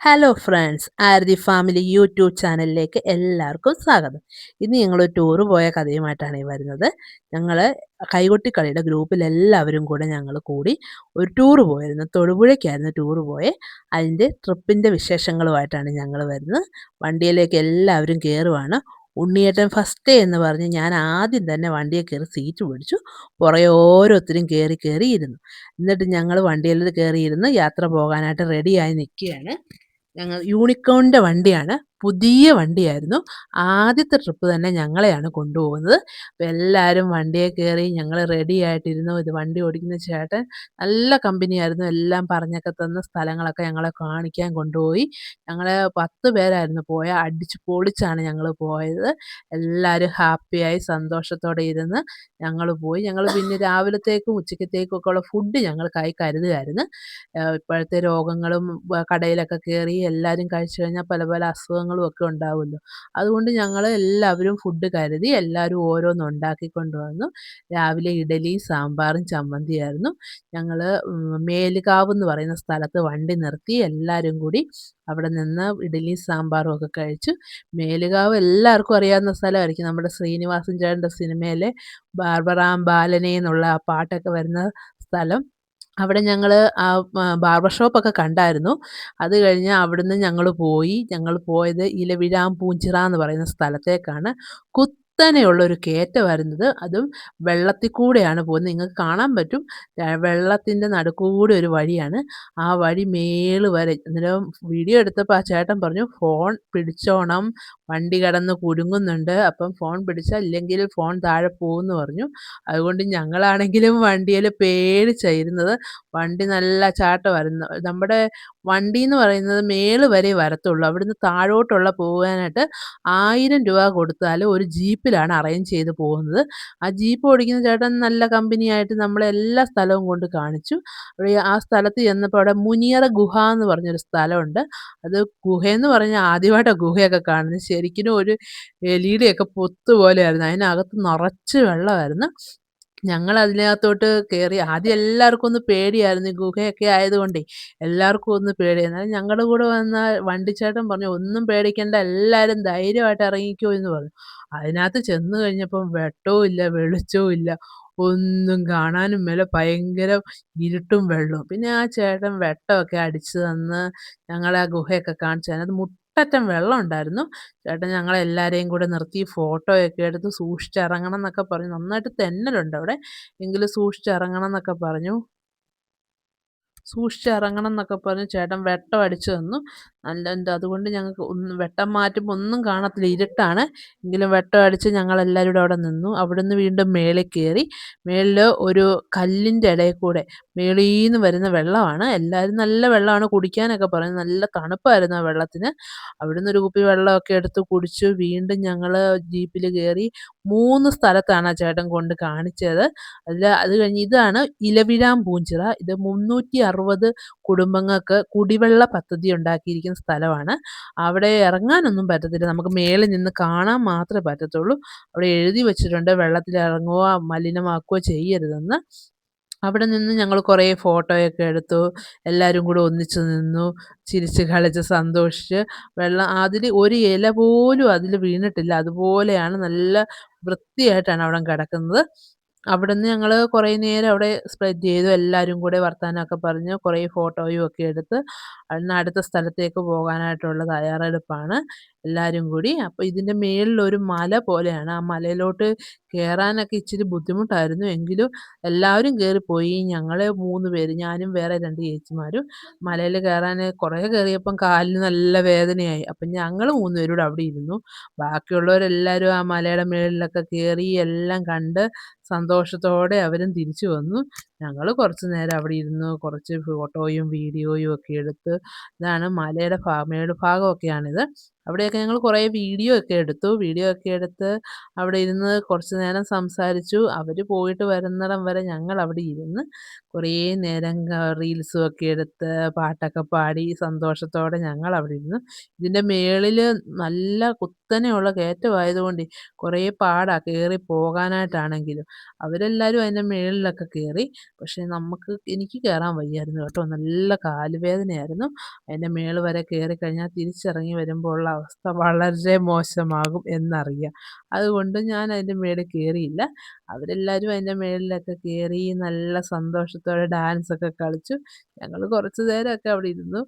Hello friends Aarathi family YouTube ചാനലിലേക്ക് എല്ലാവർക്കും സ്വാഗതം. ഇന്ന് ഞങ്ങൾ ടൂറ് പോയ കഥയുമായിട്ടാണ് വരുന്നത്. ഞങ്ങൾ കൈകൊട്ടിക്കളിയുടെ ഗ്രൂപ്പിൽ എല്ലാവരും കൂടെ ഞങ്ങൾ കൂടി ഒരു ടൂറ് പോയിരുന്നു. തൊടുപുഴയ്ക്കായിരുന്നു ടൂറ് പോയെ. അതിന്റെ ട്രിപ്പിന്റെ വിശേഷങ്ങളുമായിട്ടാണ് ഞങ്ങൾ വരുന്നത്. വണ്ടിയിലേക്ക് എല്ലാവരും കയറുവാണ് ഉണ്ണിയേട്ടൻ ഫസ്റ്റ് എന്ന് പറഞ്ഞ് ഞാൻ ആദ്യം തന്നെ വണ്ടിയെ കയറി സീറ്റ് പിടിച്ചു. പുറകെ ഓരോരുത്തരും കയറി കയറിയിരുന്നു എന്നിട്ട് ഞങ്ങൾ വണ്ടിയിൽ കയറിയിരുന്ന് യാത്ര പോകാനായിട്ട് റെഡിയായി നിൽക്കുകയാണ്. ഞങ്ങൾ യൂണിക്കോണിന്റെ വണ്ടിയാണ്. പുതിയ വണ്ടിയായിരുന്നു. ആദ്യത്തെ ട്രിപ്പ് തന്നെ ഞങ്ങളെയാണ് കൊണ്ടുപോകുന്നത്. എല്ലാവരും വണ്ടിയെ കയറി ഞങ്ങൾ റെഡി ആയിട്ടിരുന്നു. ഇത് വണ്ടി ഓടിക്കുന്ന ചേട്ടൻ നല്ല കമ്പനിയായിരുന്നു എല്ലാം പറഞ്ഞൊക്കെ തന്ന സ്ഥലങ്ങളൊക്കെ ഞങ്ങളെ കാണിക്കാൻ കൊണ്ടുപോയി. ഞങ്ങൾ പത്ത് പേരായിരുന്നു പോയ. അടിച്ച് പൊളിച്ചാണ് ഞങ്ങൾ പോയത്. എല്ലാവരും ഹാപ്പിയായി സന്തോഷത്തോടെ ഇരുന്ന് ഞങ്ങൾ പോയി. ഞങ്ങൾ പിന്നെ രാവിലത്തേക്കും ഉച്ചക്കത്തേക്കും ഒക്കെ ഉള്ള ഫുഡ് ഞങ്ങൾ കൈ കരുതുമായിരുന്നു ഇപ്പോഴത്തെ രോഗങ്ങളും കടയിലൊക്കെ കയറി എല്ലാവരും കഴിച്ചു കഴിഞ്ഞാൽ പല പല അസുഖങ്ങളും ഒക്കെ ഉണ്ടാവുമല്ലോ. അതുകൊണ്ട് ഞങ്ങൾ എല്ലാവരും ഫുഡ് കരുതി എല്ലാവരും ഓരോന്ന് ഉണ്ടാക്കിക്കൊണ്ട് വന്നു. രാവിലെ ഇഡലിയും സാമ്പാറും ചമ്മന്തിയായിരുന്നു. ഞങ്ങൾ മേലുകാവ് എന്ന് പറയുന്ന സ്ഥലത്ത് വണ്ടി നിർത്തി എല്ലാവരും കൂടി അവിടെ നിന്ന് ഇഡലിയും സാമ്പാറും ഒക്കെ കഴിച്ചു. മേലുകാവ് എല്ലാവർക്കും അറിയാവുന്ന സ്ഥലമായിരിക്കും. നമ്മുടെ ശ്രീനിവാസൻ ചേട്ടന്റെ സിനിമയിലെ ബാർബറാം ബാലനെ എന്നുള്ള ആ പാട്ടൊക്കെ വരുന്ന സ്ഥലം. അവിടെ ഞങ്ങൾ ആ ബാർബർ ഷോപ്പൊക്കെ കണ്ടായിരുന്നു. അത് കഴിഞ്ഞ് അവിടുന്ന് ഞങ്ങൾ പോയി. ഞങ്ങൾ പോയത് ഇലവിഴാം പൂഞ്ചിറ എന്ന് പറയുന്ന സ്ഥലത്തേക്കാണ്. കുത്ത് കുത്തനെയുള്ളൊരു വരുന്നത്. അതും വെള്ളത്തിൽ കൂടെയാണ് പോകുന്നത്. നിങ്ങൾക്ക് കാണാൻ പറ്റും. വെള്ളത്തിന്റെ നടുക്കൂടെ ഒരു വഴിയാണ്. ആ വഴി മേൾ വരെ. അന്നേരം വീഡിയോ എടുത്തപ്പോൾ ആ ചേട്ടൻ പറഞ്ഞു ഫോൺ പിടിച്ചോണം. വണ്ടി കടന്ന് കുടുങ്ങുന്നുണ്ട്. അപ്പം ഫോൺ പിടിച്ചാൽ ഇല്ലെങ്കിൽ ഫോൺ താഴെ പോകുമെന്ന് പറഞ്ഞു. അതുകൊണ്ട് ഞങ്ങളാണെങ്കിലും വണ്ടിയിൽ പേടിച്ചായിരുന്നത്. വണ്ടി നല്ല ചാട്ട ചാട്ടമായിരുന്നു നമ്മുടെ വണ്ടി എന്ന് പറയുന്നത് മേൾ വരെ വരത്തുള്ളൂ. അവിടുന്ന് താഴോട്ടുള്ള പോകാനായിട്ട് ആയിരം രൂപ കൊടുത്താൽ ഒരു ജീപ്പിലാണ് അറേഞ്ച് ചെയ്ത് പോകുന്നത്. ആ ജീപ്പ് ഓടിക്കുന്ന ചേട്ടൻ നല്ല കമ്പനിയായിട്ട് നമ്മളെ എല്ലാ സ്ഥലവും കൊണ്ട് കാണിച്ചു. ആ സ്ഥലത്ത് ചെന്നപ്പോൾ അവിടെ മുനിയറ ഗുഹ എന്ന് പറഞ്ഞൊരു സ്ഥലമുണ്ട്. അത് ഗുഹയെന്ന് പറഞ്ഞാൽ ആദ്യമായിട്ടാണ് ഗുഹയൊക്കെ കാണുന്നത്. ശരിക്കും ഒരു എലിയുടെയൊക്കെ പൊത്ത് പോലെയായിരുന്നു അതിനകത്ത് നിറച്ച് വെള്ളമായിരുന്നു. ഞങ്ങൾ അതിനകത്തോട്ട് കയറി ആദ്യം എല്ലാവർക്കും ഒന്ന് പേടിയായിരുന്നു. ഗുഹയൊക്കെ ആയതുകൊണ്ടേ എല്ലാവർക്കും ഒന്ന് പേടി. എന്നാലും ഞങ്ങളുടെ കൂടെ വന്ന വണ്ടിച്ചേട്ടൻ പറഞ്ഞു ഒന്നും പേടിക്കേണ്ട എല്ലാവരും ധൈര്യമായിട്ട് ഇറങ്ങിക്കോ എന്ന് പറഞ്ഞു. അതിനകത്ത് ചെന്ന് കഴിഞ്ഞപ്പം വെട്ടവും ഇല്ല വെളിച്ചവും ഇല്ല. ഒന്നും കാണാനും മേലെ ഭയങ്കര ഇരുട്ടും വെള്ളവും. പിന്നെ ആ ചേട്ടൻ വെട്ടമൊക്കെ അടിച്ചു തന്ന് ഞങ്ങളെ ആ ഗുഹയൊക്കെ കാണിച്ചു അതിനകത്ത് മുട്ടറ്റം വെള്ളം ഉണ്ടായിരുന്നു. ചേട്ടൻ ഞങ്ങളെല്ലാവരെയും കൂടെ നിർത്തി ഫോട്ടോയൊക്കെ എടുത്ത് സൂക്ഷിച്ചിറങ്ങണം എന്നൊക്കെ പറഞ്ഞു. നന്നായിട്ട് തെന്നലുണ്ട് അവിടെ. എങ്കിലും സൂക്ഷിച്ചിറങ്ങണം എന്നൊക്കെ പറഞ്ഞു. സൂക്ഷിച്ചിറങ്ങണം എന്നൊക്കെ പറഞ്ഞു. ചേട്ടൻ വെട്ടം അടിച്ചു തന്നു. എന്താ അതുകൊണ്ട് ഞങ്ങൾക്ക് ഒന്നും വെട്ടം മാറ്റുമ്പോൾ ഒന്നും കാണത്തില്ല. ഇരുട്ടാണ്. എങ്കിലും വെട്ടം അടിച്ച് ഞങ്ങളെല്ലാവരും കൂടെ അവിടെ നിന്നു. അവിടെ നിന്ന് വീണ്ടും മേളിൽ കയറി. മേളിൽ ഒരു കല്ലിന്റെ ഇടയിൽ കൂടെ മേളിൽ നിന്ന് വരുന്ന വെള്ളമാണ്. എല്ലാവരും നല്ല വെള്ളമാണ് കുടിക്കാനൊക്കെ പറയുന്നത്. നല്ല തണുപ്പായിരുന്നു ആ വെള്ളത്തിന്. അവിടുന്ന് ഒരു കുപ്പി വെള്ളമൊക്കെ എടുത്ത് കുടിച്ചു. വീണ്ടും ഞങ്ങൾ ജീപ്പിൽ കയറി മൂന്ന് സ്ഥലത്താണ് ആ ചേട്ടൻ കൊണ്ട് കാണിച്ചത്. അതിൽ അത് കഴിഞ്ഞ് ഇതാണ് ഇലവിഴാം പൂഞ്ചിറ. ഇത് മുന്നൂറ്റി അറുപത് കുടുംബങ്ങൾക്ക് കുടിവെള്ള പദ്ധതി ഉണ്ടാക്കിയിരിക്കുന്ന സ്ഥലമാണ്. അവിടെ ഇറങ്ങാനൊന്നും പറ്റത്തില്ല. നമുക്ക് മേളിൽ നിന്ന് കാണാൻ മാത്രമേ പറ്റത്തുള്ളൂ. അവിടെ എഴുതി വെച്ചിട്ടുണ്ട്. വെള്ളത്തിൽ ഇറങ്ങുകയോ മലിനമാക്കുകയോ ചെയ്യരുതെന്ന്. അവിടെ നിന്ന് ഞങ്ങൾ കുറേ ഫോട്ടോയൊക്കെ എടുത്തു. എല്ലാവരും കൂടെ ഒന്നിച്ച് നിന്നു. ചിരിച്ച് കളിച്ച് സന്തോഷിച്ച് വെള്ളം അതിൽ ഒരു ഇല പോലും അതിൽ വീണിട്ടില്ല. അതുപോലെയാണ് നല്ല വൃത്തിയായിട്ടാണ് അവിടെ കിടക്കുന്നത്. അവിടുന്ന് ഞങ്ങൾ കുറേ നേരം അവിടെ സ്പ്രെഡ് ചെയ്തു. എല്ലാവരും കൂടെ വർത്തമാനമൊക്കെ പറഞ്ഞ് കുറേ ഫോട്ടോയും ഒക്കെ എടുത്ത് അവിടുന്ന് അടുത്ത സ്ഥലത്തേക്ക് പോകാനായിട്ടുള്ള തയ്യാറെടുപ്പാണ്. എല്ലാവരും കൂടി. അപ്പോൾ ഇതിന്റെ മേളിലൊരു മല പോലെയാണ്. ആ മലയിലോട്ട് കയറാനൊക്കെ ഇച്ചിരി ബുദ്ധിമുട്ടായിരുന്നു. എങ്കിലും എല്ലാവരും കയറിപ്പോയി ഞങ്ങൾ മൂന്ന് പേര് ഞാനും വേറെ രണ്ട് ചേച്ചിമാരും മലയിൽ കയറാൻ കുറേ കയറിയപ്പം കാലിന് നല്ല വേദനയായി. അപ്പം ഞങ്ങൾ മൂന്ന് പേരോട് അവിടെ ഇരുന്നു. ബാക്കിയുള്ളവരെല്ലാവരും ആ മലയുടെ മേളിലൊക്കെ കയറി എല്ലാം കണ്ട് സന്തോഷത്തോടെ അവരും തിരിച്ചു വന്നു. ഞങ്ങൾ കുറച്ച് നേരം അവിടെ ഇരുന്നു. കുറച്ച് ഫോട്ടോയും വീഡിയോയും ഒക്കെ എടുത്ത് ഇതാണ് മലയുടെ ഭാ മേട് ഭാഗമൊക്കെയാണിത്. അവിടെയൊക്കെ ഞങ്ങൾ കുറേ വീഡിയോ ഒക്കെ എടുത്തു. വീഡിയോ ഒക്കെ എടുത്ത് അവിടെ ഇരുന്ന് കുറച്ച് നേരം സംസാരിച്ചു. അവർ പോയിട്ട് വരുന്നിടം വരെ ഞങ്ങൾ അവിടെ ഇരുന്ന് കുറേ നേരം റീൽസും ഒക്കെ എടുത്ത് പാട്ടൊക്കെ പാടി സന്തോഷത്തോടെ ഞങ്ങൾ അവിടെ ഇരുന്നു. ഇതിന്റെ മേളിൽ നല്ല കുത്തനെയുള്ള കയറ്റമായതുകൊണ്ട് കുറേ പാടാ കയറി പോകാനായിട്ടാണെങ്കിലും. അവരെല്ലാവരും അതിന്റെ മേളിലൊക്കെ കയറി. പക്ഷേ നമുക്ക് എനിക്ക് കയറാൻ വയ്യായിരുന്നു കേട്ടോ. നല്ല കാലുവേദനയായിരുന്നു. അതിന്റെ മേൾ വരെ കേറിക്കഴിഞ്ഞാൽ തിരിച്ചിറങ്ങി വരുമ്പോൾ ഉള്ള അവസ്ഥ വളരെ മോശമാകും എന്നറിയാം. അതുകൊണ്ട് ഞാൻ അതിന്റെ മേളിൽ കേറിയില്ല. അവരെല്ലാവരും അതിന്റെ മേളിലൊക്കെ കേറി നല്ല സന്തോഷത്തോടെ ഡാൻസ് ഒക്കെ കളിച്ചു. ഞങ്ങൾ കുറച്ച് നേരമൊക്കെ അവിടെ ഇരുന്നു.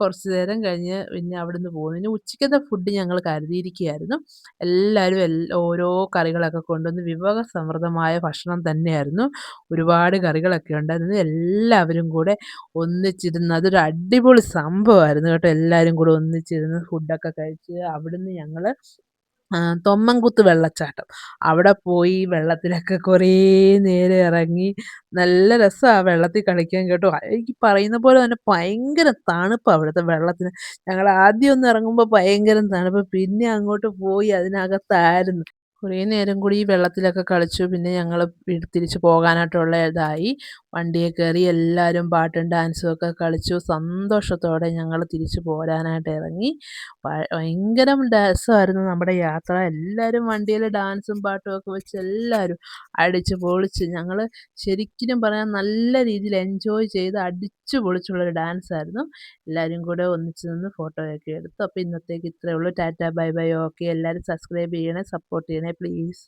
കുറച്ച് നേരം കഴിഞ്ഞ് പിന്നെ അവിടുന്ന് പോന്നു. പിന്നെ ഉച്ചക്കത്തെ ഫുഡ് ഞങ്ങൾ കരുതിയിരിക്കുകയായിരുന്നു. എല്ലാവരും എൽ ഓരോ കറികളൊക്കെ കൊണ്ടുവന്ന് വിഭവസമൃദ്ധമായ ഭക്ഷണം തന്നെയായിരുന്നു. ഒരുപാട് കറികളൊക്കെ ഉണ്ടായിരുന്നു. എല്ലാവരും കൂടെ ഒന്നിച്ചിരുന്ന് അതൊരു അടിപൊളി സംഭവമായിരുന്നു കേട്ടോ. എല്ലാവരും കൂടെ ഒന്നിച്ചിരുന്ന് ഫുഡൊക്കെ കഴിച്ച് അവിടുന്ന് ഞങ്ങൾ ആ തൊമ്മൻകുത്ത് വെള്ളച്ചാട്ടം. അവിടെ പോയി വെള്ളത്തിലൊക്കെ കുറേ നേരം ഇറങ്ങി നല്ല രസമാണ് വെള്ളത്തിൽ കളിക്കാൻ കേട്ടോ. എനിക്ക് പറയുന്ന പോലെ തന്നെ ഭയങ്കര തണുപ്പ് അവിടുത്തെ വെള്ളത്തിന്. ഞങ്ങൾ ആദ്യം ഒന്ന് ഇറങ്ങുമ്പോൾ ഭയങ്കര തണുപ്പ്. പിന്നെ അങ്ങോട്ട് പോയി അതിനകത്തായിരുന്നു. കുറേ നേരം കൂടി ഈ വെള്ളത്തിലൊക്കെ കളിച്ചു. പിന്നെ ഞങ്ങൾ തിരിച്ചു പോകാനായിട്ടുള്ള ഇതായി. വണ്ടിയിൽ കയറി എല്ലാവരും പാട്ടും ഡാൻസും ഒക്കെ കളിച്ചു. സന്തോഷത്തോടെ ഞങ്ങൾ തിരിച്ചു പോരാനായിട്ട് ഇറങ്ങി. ഭയങ്കര ഭയങ്കരം രസമായിരുന്നു നമ്മുടെ യാത്ര. എല്ലാവരും വണ്ടിയിൽ ഡാൻസും പാട്ടും ഒക്കെ വെച്ച് എല്ലാവരും അടിച്ച് പൊളിച്ച് ഞങ്ങൾ ശരിക്കും പറയാൻ നല്ല രീതിയിൽ എൻജോയ് ചെയ്ത് അടിച്ച് പൊളിച്ചുള്ളൊരു ഡാൻസ് ആയിരുന്നു എല്ലാവരും കൂടെ ഒന്നിച്ച് നിന്ന് ഫോട്ടോയൊക്കെ എടുത്തു. അപ്പോൾ ഇന്നത്തേക്ക് ഇത്രയേ ഉള്ളൂ. Tata bye bye. ഓക്കെ. എല്ലാവരും സബ്സ്ക്രൈബ് ചെയ്യണേ, സപ്പോർട്ട് ചെയ്യണേ പ്ലീസ്.